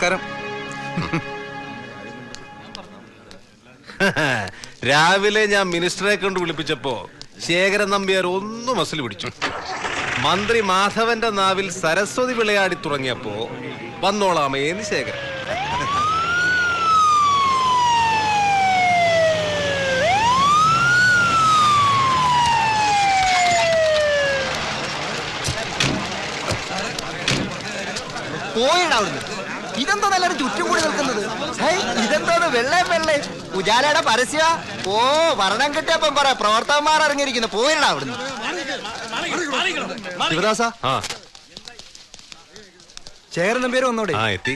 നമസ്കാരം. രാവിലെ ഞാൻ മിനിസ്റ്ററെ കൊണ്ട് വിളിപ്പിച്ചപ്പോ ശേഖരൻ നമ്പ്യാർ ഒന്നും മസിൽ പിടിച്ചു. മന്ത്രി മാധവന്റെ നാവിൽ സരസ്വതി വിളയാടി തുടങ്ങിയപ്പോ വന്നോളാമേന്ന് ശേഖരൻ. പോയിടാവുന്നു ഇതെന്താ നല്ലൊരു ചുറ്റും കൂടി നിൽക്കുന്നത് ഇതെന്താണ് വെള്ളേ വെള്ളേ? ഉജാലയുടെ പരസ്യ? ഓ വരണം കിട്ടിയപ്പം കൊറേ പ്രവർത്തകന്മാർ ഇറങ്ങിയിരിക്കുന്നു. പോയിട അവിടുന്ന്. ശിവദാസ? ചേരൻ നമ്പേര് വന്നോടെ ആ എത്തി.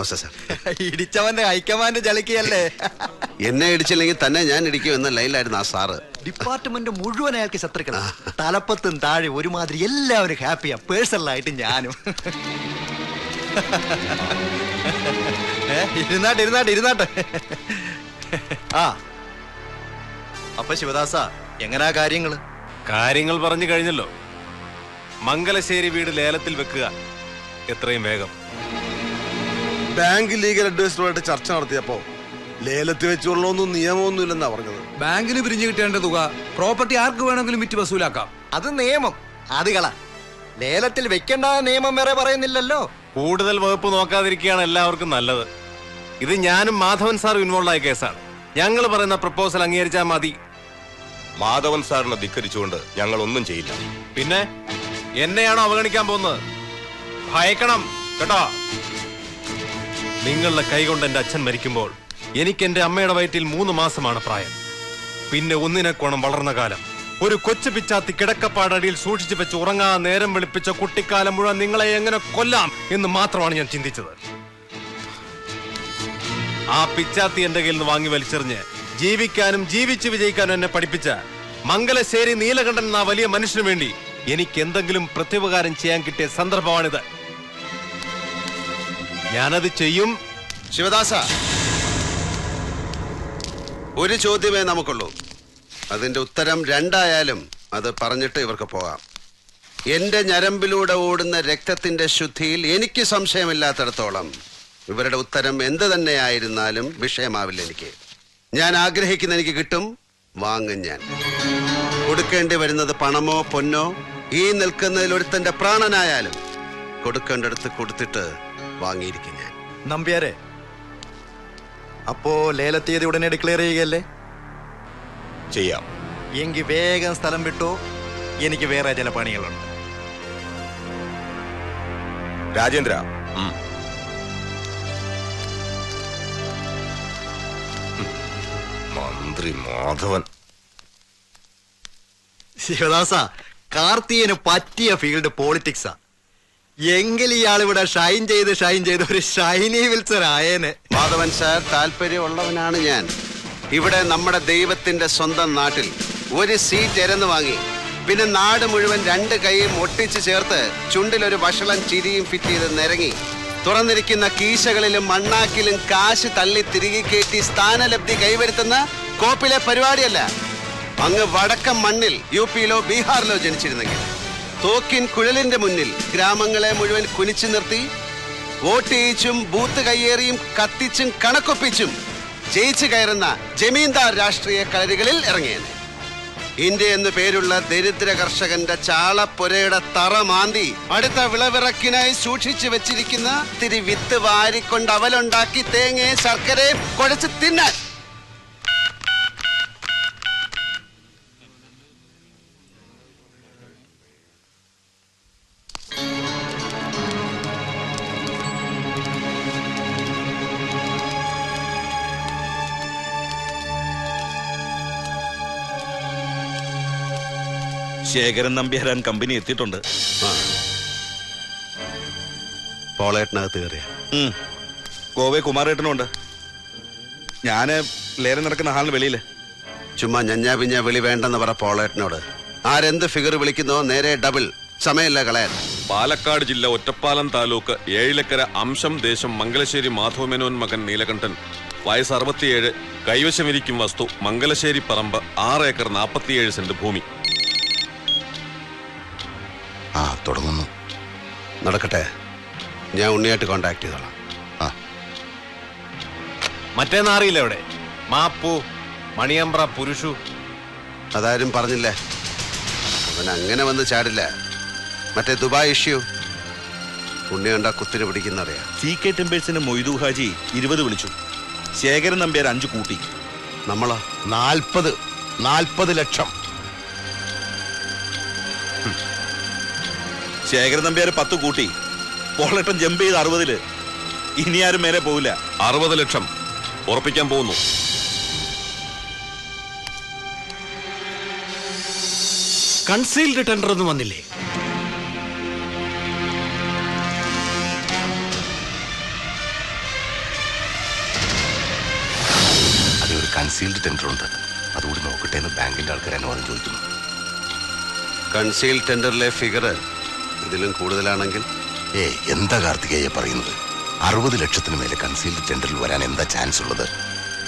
നമസ്തേ സാർ ഇടിച്ചവന്റെ ഹൈക്കമാൻഡ് എന്നെ ഇടിച്ചില്ലെങ്കിൽ തന്നെ ഞാൻ ഇടിക്കും എന്ന ലൈനിലായിരുന്നു ആ സാറ്. ഡിപ്പാർട്ട്മെന്റ് മുഴുവൻ അയാൾക്ക് ശത്രുക്കളാ. തലപ്പത്തും താഴെ ഒരുമാതിരി എല്ലാവരും ഹാപ്പിയാ. പേഴ്സണലായിട്ട് ഞാനും. ഏ, ഇരുന്നാട്ടെ ഇരുന്നാട്ടെ ഇരുന്നാട്ടെ. ആ. അപ്പൊ ശിവദാസ എങ്ങനാ കാര്യങ്ങൾ കാര്യങ്ങൾ പറഞ്ഞു കഴിഞ്ഞല്ലോ. മംഗലശ്ശേരി വീട് ലേലത്തിൽ വെക്കുക. എത്രയും വേഗം. ബാങ്ക് ലീഗൽ അഡ്വൈസറുമായിട്ട് ചർച്ച നടത്തിയപ്പോ ലേലത്തിൽ വെച്ചുള്ളൊന്നും നിയമമൊന്നും ഇല്ലെന്നാ പറഞ്ഞത്. ബാങ്കിന് പിരിഞ്ഞു കിട്ടേണ്ട തുക പ്രോപ്പർട്ടി ആർക്ക് വേണമെങ്കിലും വിറ്റ് വസൂലാക്കാം. അത് നിയമം. അത് കള. ലേലത്തിൽ വെക്കേണ്ട നിയമം വേറെ പറയുന്നില്ലല്ലോ. കൂടുതൽ വകുപ്പ് നോക്കാതിരിക്കുകയാണ് എല്ലാവർക്കും നല്ലത്. ഇത് ഞാനും മാധവൻ സാർ ഇൻവോൾവ് ആയ കേസാണ്. ഞങ്ങൾ പറയുന്ന പ്രപ്പോസൽ അംഗീകരിച്ചാൽ മതി. മാധവൻ സാറിനെ ധിക്കരിച്ചുകൊണ്ട് ഞങ്ങൾ ഒന്നും ചെയ്യില്ല. പിന്നെ എന്നെയാണോ അവഗണിക്കാൻ പോകുന്നത്? ഭയക്കണം കേട്ടോ. നിങ്ങളുടെ കൈകൊണ്ട് എന്റെ അച്ഛൻ മരിക്കുമ്പോൾ എനിക്ക് എന്റെ അമ്മയുടെ വയറ്റിൽ മൂന്ന് മാസമാണ് പ്രായം. പിന്നെ ഒന്നിനെക്കോണം വളർന്ന കാലം. ഒരു കൊച്ചു പിച്ചാത്തി കിടക്കപ്പാടടിയിൽ സൂക്ഷിച്ചു വെച്ച് ഉറങ്ങാ നേരം വിളിപ്പിച്ച കുട്ടിക്കാലം മുഴുവൻ നിങ്ങളെ എങ്ങനെ കൊല്ലാം എന്ന് മാത്രമാണ് ഞാൻ ചിന്തിച്ചത്. ആ പിച്ചാത്തി എന്റെ കയ്യിൽ നിന്ന് വാങ്ങി വലിച്ചെറിഞ്ഞ് ജീവിക്കാനും ജീവിച്ചു വിജയിക്കാനും എന്നെ പഠിപ്പിച്ച മംഗലശ്ശേരി നീലകണ്ഠൻ എന്ന വലിയ മനുഷ്യന് വേണ്ടി എനിക്ക് എന്തെങ്കിലും പ്രത്യുപകാരം ചെയ്യാൻ കിട്ടിയ സന്ദർഭമാണിത്. ഞാനത് ചെയ്യും. ശിവദാസ ഒരു ചോദ്യമേ നമുക്കുള്ളൂ. അതിന്റെ ഉത്തരം രണ്ടായാലും അത് പറഞ്ഞിട്ട് ഇവർക്ക് പോകാം. എന്റെ ഞരമ്പിലൂടെ ഓടുന്ന രക്തത്തിന്റെ ശുദ്ധിയിൽ എനിക്ക് സംശയമില്ലാത്തടത്തോളം ഇവരുടെ ഉത്തരം എന്ത് തന്നെയായിരുന്നാലും വിഷയമാവില്ല എനിക്ക്. ഞാൻ ആഗ്രഹിക്കുന്ന എനിക്ക് കിട്ടും വാങ്ങും ഞാൻ. കൊടുക്കേണ്ടി വരുന്നത് പണമോ പൊന്നോ ഈ നിൽക്കുന്നതിൽ ഒരുത്തന്റെ പ്രാണനായാലും കൊടുക്കേണ്ടടുത്ത് കൊടുത്തിട്ട് വാങ്ങിയിരിക്കും ഞാൻ. നമ്പ്യാരെ അപ്പോ ലേലത്തീയതി ഉടനെ ഡിക്ലെയർ ചെയ്യുകയല്ലേ? ചെയ്യാം. എങ്കിൽ വേഗം സ്ഥലം വിട്ടോ. എനിക്ക് വേറെ ചില പണികളുണ്ട്. രാജേന്ദ്ര മന്ത്രി മാധവൻ. ശിവദാസ കാർത്തിയന് പറ്റിയ ഫീൽഡ് പോളിറ്റിക്സാ എങ്കിൽ ഇയാൾ ഇവിടെ ഷൈൻ ചെയ്ത് ഷൈൻ ചെയ്ത് ഒരു ഷൈനി വിൽസർ ആയേനെ. മാധവൻ സാർ താല്പര്യമുള്ളവനാണ് ഞാൻ. ഇവിടെ നമ്മുടെ ദൈവത്തിന്റെ സ്വന്തം നാട്ടിൽ ഒരു സീറ്റ് എരന്ന് വാങ്ങി. പിന്നെ നാട് മുഴുവൻ രണ്ട് കൈയും ഒട്ടിച്ച് ചേർത്ത് ചുണ്ടിലൊരു വഷളം ചിരിയും ഫിറ്റ് ചെയ്ത് നിരങ്ങി. തുറന്നിരിക്കുന്ന കീശകളിലും മണ്ണാക്കിലും കാശ് തള്ളി തിരികെ കയറ്റി സ്ഥാനലബ്ധി കൈവരുത്തുന്ന കോപ്പിലെ പരിപാടിയല്ല. അങ്ങ് വടക്കം മണ്ണിൽ യു പിയിലോ ബീഹാറിലോ ജനിച്ചിരുന്നെങ്കിൽ. തോക്കിൻ കുഴലിന്റെ മുന്നിൽ ഗ്രാമങ്ങളെ മുഴുവൻ കുനിച്ചു നിർത്തി വോട്ട് ചെയ്യിച്ചും ബൂത്ത് കയ്യേറിയും കത്തിച്ചും കണക്കൊപ്പിച്ചും ജയിച്ചു കയറുന്ന ജമീന്ദാർ രാഷ്ട്രീയ കളരികളിൽ ഇറങ്ങിയത്. ഇന്ത്യ എന്നു പേരുള്ള ദരിദ്ര കർഷകന്റെ ചാളപ്പുരയുടെ തറ മാന്തി അടുത്ത വിളവിറക്കിനായി സൂക്ഷിച്ചു വെച്ചിരിക്കുന്ന തിരി വിത്ത് വാരിക്കൊണ്ട് അവലുണ്ടാക്കി തേങ്ങയെ ശർക്കരയും കുഴച്ച് തിന്നാൻ ശേഖരൻ നമ്പ്യാരാൻ കമ്പനി എത്തിയിട്ടുണ്ട്. പോളേട്ടനകത്ത് കയറിയ. ഉം. ഗോവെ കുമാരേട്ടനുണ്ട് ഞാൻ ലേലം നടക്കുന്ന ഹാളിന് വെളിയിൽ. ചുമ്മാ ഞഞ്ഞാ പിഞ്ഞ വിളി വേണ്ടെന്ന് പറ പോളേട്ടനോട്. ആരെന്ത് ഫിഗർ വിളിക്കുന്നോ നേരെ ഡബിൾ സമയമില്ല കളയാൻ. പാലക്കാട് ജില്ല ഒറ്റപ്പാലം താലൂക്ക് ഏഴിലക്കര അംശം ദേശം മംഗലശ്ശേരി മാധവമേനോൻ മകൻ നീലകണ്ഠൻ. വയസ്സ് അറുപത്തിയേഴ്. കൈവശമിരിക്കും വസ്തു മംഗലശ്ശേരി പറമ്പ് ആറ് ഏക്കർ നാൽപ്പത്തിയേഴ് സെന്റ് ഭൂമി. തുടങ്ങുന്നു. നടക്കട്ടെ. ഞാൻ ഉണ്ണിയായിട്ട് കോണ്ടാക്ട് ചെയ്തോളാം. ആ. മറ്റേ നാറിയില്ല ഇവിടെ. മാപ്പു മണിയമ്പ്ര പുരുഷു. അതാരും പറഞ്ഞില്ലേ. അവൻ അങ്ങനെ വന്ന് ചാടില്ല. മറ്റേ ദുബായ് ഇഷ്യൂ ഉണ്ണി കണ്ട കുത്തിന് പിടിക്കുന്നറിയാം. സി കെ ടെമ്പേഴ്സിന് മൊയ്തു ഹാജി ഇരുപത് വിളിച്ചു. ശേഖരൻ നമ്പ്യാർ അഞ്ചു കൂട്ടി. നമ്മളോ നാൽപ്പത് നാൽപ്പത് ലക്ഷം. ശേഖരൻ നമ്പ്യാർ പത്ത് കൂട്ടി. പോളട്ടം ജമ്പ് ചെയ്ത് അറുപതിൽ. ഇനി ആരും മേലെ പോവില്ല. അറുപത് ലക്ഷം. ഉറപ്പിക്കാൻ പോകുന്നു. കൺസീൽഡ് ടെൻഡർ ഒന്നും വന്നില്ലേ? അതെ ഒരു കൺസീൽഡ് ടെൻഡർ ഉണ്ട്. അതുകൂടി നോക്കട്ടെ എന്ന് ബാങ്കിന്റെ ആൾക്കാർ അനുവാദം ചോദിക്കുന്നു. കൺസീൽഡ് ടെൻഡറിലെ ഫിഗർ ഇതിലും കൂടുതലാണെങ്കിൽ? ഏ എന്താ കാർത്തികേയ പറയുന്നത്? അറുപത് ലക്ഷത്തിന് മേലെ കൺസീൽഡ് ടെൻഡറിൽ വരാൻ എന്താ ചാൻസ് ഉള്ളത്?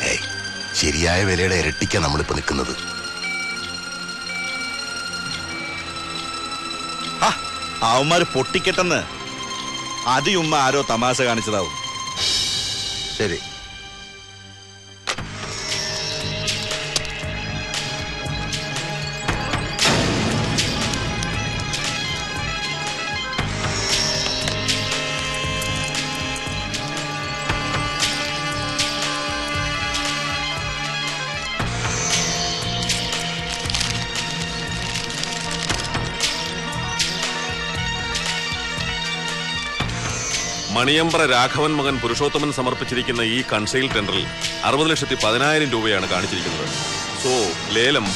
ഏയ് ശരിയായ വിലയുടെ ഇരട്ടിക്കാ നമ്മളിപ്പോ നിൽക്കുന്നത്. അവന്മാർ അവന്മാര് പൊട്ടിക്കെട്ടെന്ന്. അതിയുമ്മ ആരോ തമാശ കാണിച്ചതാവും. ശരി. മണിയമ്പ്ര രാഘവൻ മകൻ പുരുഷോത്തമൻ സമർപ്പിച്ചിരിക്കുന്ന ഈ കൺസെയിൽ ടെൻഡറിൽ അറുപത് ലക്ഷത്തി പതിനായിരം രൂപയാണ് കാണിച്ചിരിക്കുന്നത്. സോ ലേലം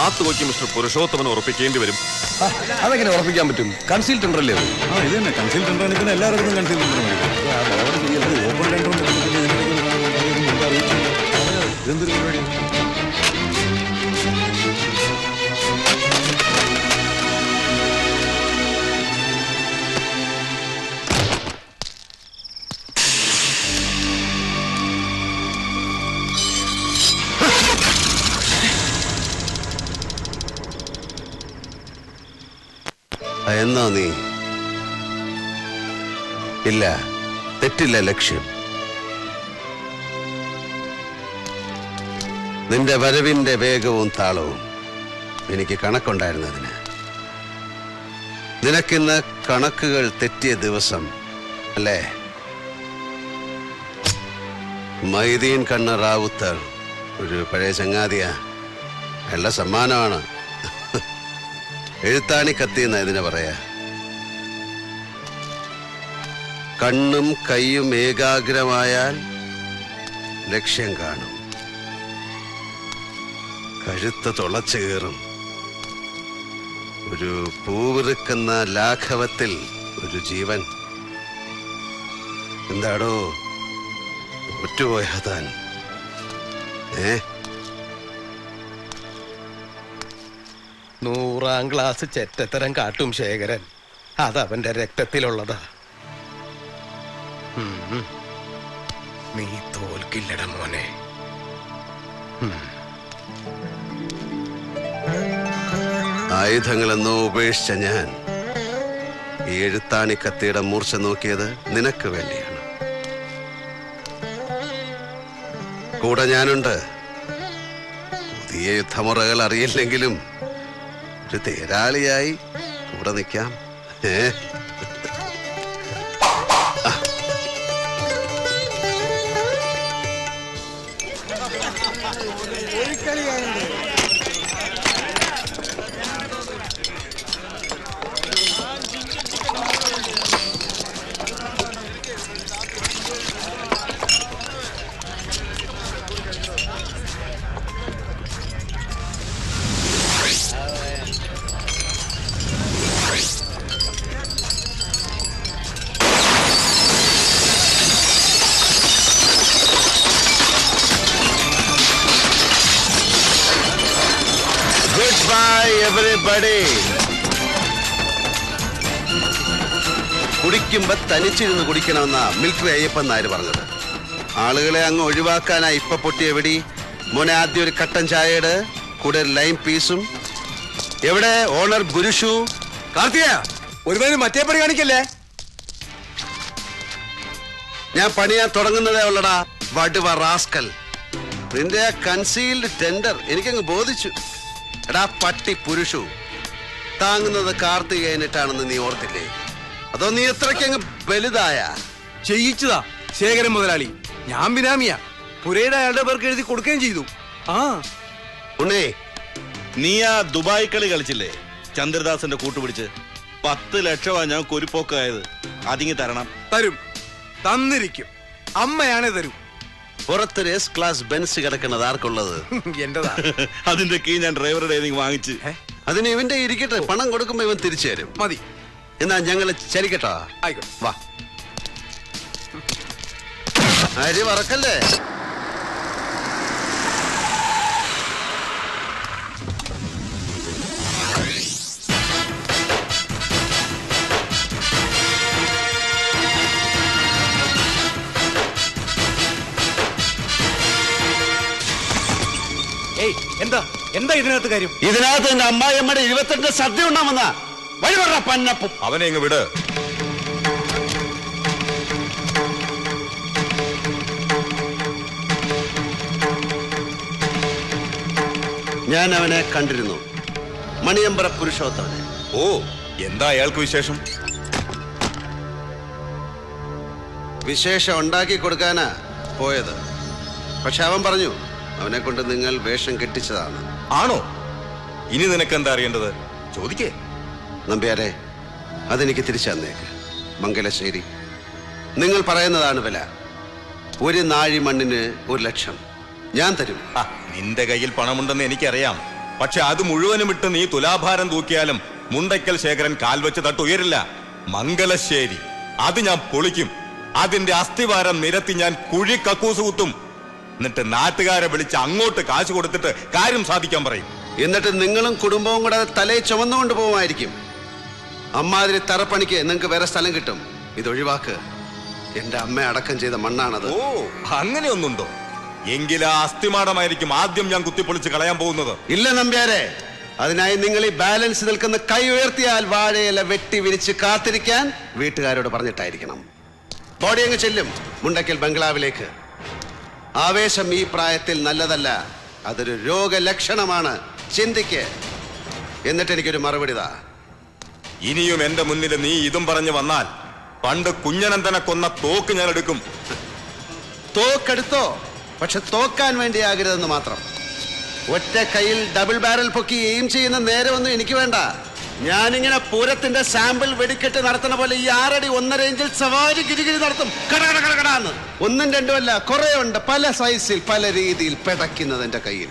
ആ തുകയ്ക്ക് മിസ്റ്റർ പുരുഷോത്തമൻ ഉറപ്പിക്കേണ്ടി വരും. അതെങ്ങനെ ഉറപ്പിക്കാൻ പറ്റും? കൺസീൽ ടെൻഡർ അല്ലേ ആ ഇത് തന്നെ. കൺസീൽ ടെൻഡർ എല്ലാവർക്കും കൺസീൽ ടെൻഡർ ഇല്ല. തെറ്റില്ല ലക്ഷ്യം. നിന്റെ വരവിന്റെ വേഗവും താളവും എനിക്ക് കണക്കുണ്ടായിരുന്നതിന്. നിനക്കിന്ന് കണക്കുകൾ തെറ്റിയ ദിവസം അല്ലേ? മൈദീൻ കണ്ണ റാവുത്തർ ഒരു പഴയ ചങ്ങാതിയാ. നല്ല സമ്മാനമാണ്. എഴുത്താണി കത്തി എന്നാ ഇതിനെ പറയാ. കണ്ണും കൈയും ഏകാഗ്രമായാൽ ലക്ഷ്യം കാണും. കഴുത്ത് തുളച്ചു കയറും ഒരു പൂവിറുക്കുന്ന ലാഘവത്തിൽ ഒരു ജീവൻ. എന്താടോ? ഒറ്റുപോയ താൻ. ഏ? നൂറാം ക്ലാസ് ചെറ്റത്തരം കാട്ടും ശേഖരൻ. അതവന്റെ രക്തത്തിലുള്ളതാ. നീ തോൽക്കില്ലട മോനെ. ആയുധങ്ങളെന്നോ ഉപേക്ഷിച്ച ഞാൻ ഈ എഴുത്താണി കത്തിയുടെ മൂർച്ച നോക്കിയത് നിനക്ക് വേണ്ടിയാണ്. കൂടെ ഞാനുണ്ട്. പുതിയ യുദ്ധമുറകൾ അറിയില്ലെങ്കിലും ഒരു തേരാളിയായി കൂടെ നിൽക്കാം. ഏ? എവറിബഡി കുടിക്കുമ്പോ തനിച്ചിരുന്ന് കുടിക്കണമെന്ന മിൽക്ക് അയ്യപ്പൻ നായർ പറഞ്ഞത്. ആളുകളെ അങ്ങ് ഒഴിവാക്കാനാ ഇപ്പൊ പൊട്ടിയ വെടി. മോനെ ആദ്യം ഒരു കട്ടൻ ചായയുടെ കൂടെ ലൈം പീസും. എവിടെ? ഓണർ ഗുരുഷു. കാർത്തിക ഒരുവന് മറ്റേ പണി കാണിക്കല്ലേ? ഞാൻ പണിയാൻ തുടങ്ങുന്നതേ ഉള്ളടാ വടുവ റാസ്കൽ. നിന്റെ ആ കൺസീൽഡ് ടെൻഡർ എനിക്കങ്ങ് ബോധിച്ചു. എടാ പട്ടി പുരുഷു. താങ്ങുന്നത് കാർത്തികേയനിട്ടാണെന്ന് നീ ഓർത്തില്ലേ? അതോ നീ എത്രക്കങ്ങ് വലുതായ? ചെയ്യിച്ചതാ ശേഖരൻ മുതലാളി. ഞാൻ ബിനാമിയ. പുരയുടെ അയാളുടെ പേർക്ക് എഴുതി കൊടുക്കുകയും ചെയ്തു. ആ. ഉണ്ണേ നീ ആ ദുബായ് കളി കളിച്ചില്ലേ? ചന്ദ്രദാസിന്റെ കൂട്ടുപിടിച്ച് പത്ത് ലക്ഷമാ ഞാൻ കുരുപ്പോക്കായത് അതിങ്ങി തരണം. തരും. തന്നിരിക്കും. അമ്മയാണേ തരും. പുറത്ത് എസ് ക്ലാസ് ബെൻസ് കിടക്കുന്നത് ആർക്കുള്ളത്? എന്റെ അതിന്റെ കീ ഞാൻ ഡ്രൈവറുടെ വാങ്ങിച്ച്. വാങ്ങിച്ച് അതിന് ഇവന്റെ ഇരിക്കട്ടെ. പണം കൊടുക്കുമ്പോ ഇവൻ തിരിച്ചു തരും. മതി. എന്നാ ഞങ്ങൾ ചലിക്കട്ടോ. ആയിക്കോട്ടെ. വാ. അരി വറക്കല്ലേ? എന്താ എന്താ ഇതിനകത്ത് കാര്യം? ഇതിനകത്ത് എന്റെ അമ്മായിയമ്മയുടെ ഇരുപത്തെട്ട് സദ്യ ഉണ്ടാമെന്ന വഴി പന്നപ്പം. അവനെ ഇങ്ങ് വിട്. ഞാൻ അവനെ കണ്ടിരുന്നു. മണിയമ്പറ പുരുഷോത്തമനെ. ഓ എന്താ അയാൾക്ക് വിശേഷം? വിശേഷം ഉണ്ടാക്കി കൊടുക്കാനാ പോയത്. പക്ഷെ അവൻ പറഞ്ഞു അവനെ കൊണ്ട് നിങ്ങൾ വേഷം കെട്ടിച്ചതാണ്. ആണോ? ഇനി നിനക്ക് എന്താ അറിയേണ്ടത്? ചോദിക്കേ. നമ്പ്യാരെ അതെനിക്ക് തിരിച്ചു തന്നേക്ക് മംഗലശ്ശേരി. നിങ്ങൾ പറയുന്നതാണ് വില. ഒരു നാഴി മണ്ണിന് ഒരു ലക്ഷം. ഞാൻ തരും. നിന്റെ കയ്യിൽ പണമുണ്ടെന്ന് എനിക്കറിയാം. പക്ഷെ അത് മുഴുവനും ഇട്ട് നീ തുലാഭാരം തൂക്കിയാലും മുണ്ടയ്ക്കൽ ശേഖരൻ കാൽവെച്ച് തട്ടുയരില്ല മംഗലശ്ശേരി. അത് ഞാൻ പൊളിക്കും. അതിന്റെ അസ്ഥിവാരം നിരത്തി ഞാൻ കുഴി കക്കൂസ് കുത്തും. എന്നിട്ട് നാട്ടുകാരെ വിളിച്ച് അങ്ങോട്ട് കാശ് കൊടുത്തിട്ട് കാര്യം സാധിക്കാൻ പറയും. എന്നിട്ട് നിങ്ങളും കുടുംബവും കൂടെ തലയെ ചുമന്നുകൊണ്ട് പോകുമായിരിക്കും. അമ്മാതിരി തറപ്പണിക്ക് നിങ്ങൾക്ക് വേറെ സ്ഥലം കിട്ടും. ഇതൊഴിവാക്ക് എന്റെ അമ്മ അടക്കം ചെയ്ത മണ്ണാണത്. ഓ അങ്ങനെയൊന്നുണ്ടോ? എങ്കിൽ ആ അസ്ഥിമാടമായിരിക്കും ആദ്യം ഞാൻ കുത്തിപ്പൊളിച്ച് കളയാൻ പോകുന്നത്. ഇല്ല നമ്പ്യാരെ അതിനായി നിങ്ങൾ ഈ ബാലൻസ് നിൽക്കുന്ന കൈ ഉയർത്തിയാൽ വാഴയില വെട്ടി വിരിച്ച് കാത്തിരിക്കാൻ വീട്ടുകാരോട് പറഞ്ഞിട്ടായിരിക്കണം. ബോഡി അങ്ങ് ചെല്ലും. മുണ്ടക്കൽ ബംഗ്ലാവിലേക്ക്. ആവേശം ഈ പ്രായത്തിൽ നല്ലതല്ല. അതൊരു രോഗലക്ഷണമാണ്. ചിന്തിക്ക്. എന്നിട്ട് എനിക്കൊരു മറുപടി താ ഇനിയും എന്റെ മുന്നിൽ നീ ഇതും പറഞ്ഞു വന്നാൽ പണ്ട് കുഞ്ഞനന്തനെ കൊന്ന തോക്ക് ഞാൻ എടുക്കും. തോക്കെടുത്തോ? പക്ഷെ തോക്കാൻ വേണ്ടിയാകരുതെന്ന് മാത്രം. ഒറ്റ കയ്യിൽ ഡബിൾ ബാരൽ പൊക്കി എയിം ചെയ്യുന്ന നേരമൊന്നും എനിക്ക് വേണ്ട. ഞാനിങ്ങനെ പൂരത്തിന്റെ സാമ്പിൾ വെടിക്കെട്ട് നടത്തുന്ന പോലെ ഈ ആറടി ഒന്നര ഇഞ്ചിൽ സവാരി കിരികിരി നടത്തും. കടകട കട കട ഒന്നും രണ്ടുമല്ല കുറെ ഉണ്ട്. പല സൈസിൽ പല രീതിയിൽ പെടയ്ക്കുന്നത് എന്റെ കയ്യിൽ.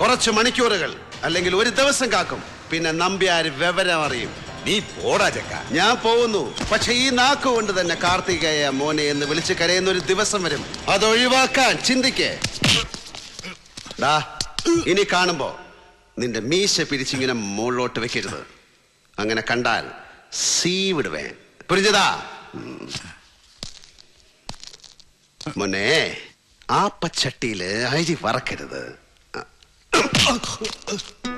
കുറച്ച് മണിക്കൂറുകൾ അല്ലെങ്കിൽ ഒരു ദിവസം കാക്കും. പിന്നെ നമ്പ്യാര് വിവരം അറിയും. നീ പോടാ ചക്ക. ഞാൻ പോകുന്നു. പക്ഷെ ഈ നാക്ക് കൊണ്ട് തന്നെ കാർത്തികേയ മോനെ എന്ന് വിളിച്ച് കരയുന്ന ഒരു ദിവസം വരും. അത് ഒഴിവാക്കാൻ ചിന്തിക്കേ. ഇനി കാണുമ്പോ നിന്റെ മീശ പിരിച്ചിങ്ങനെ മുകളിലോട്ട് വെക്കരുത്. അങ്ങനെ കണ്ടാൽ സീ വിടുവേ. പുരിഞ്ഞതാ മോനെ ആ പച്ചട്ടിയിൽ അരി വറക്കരുത്.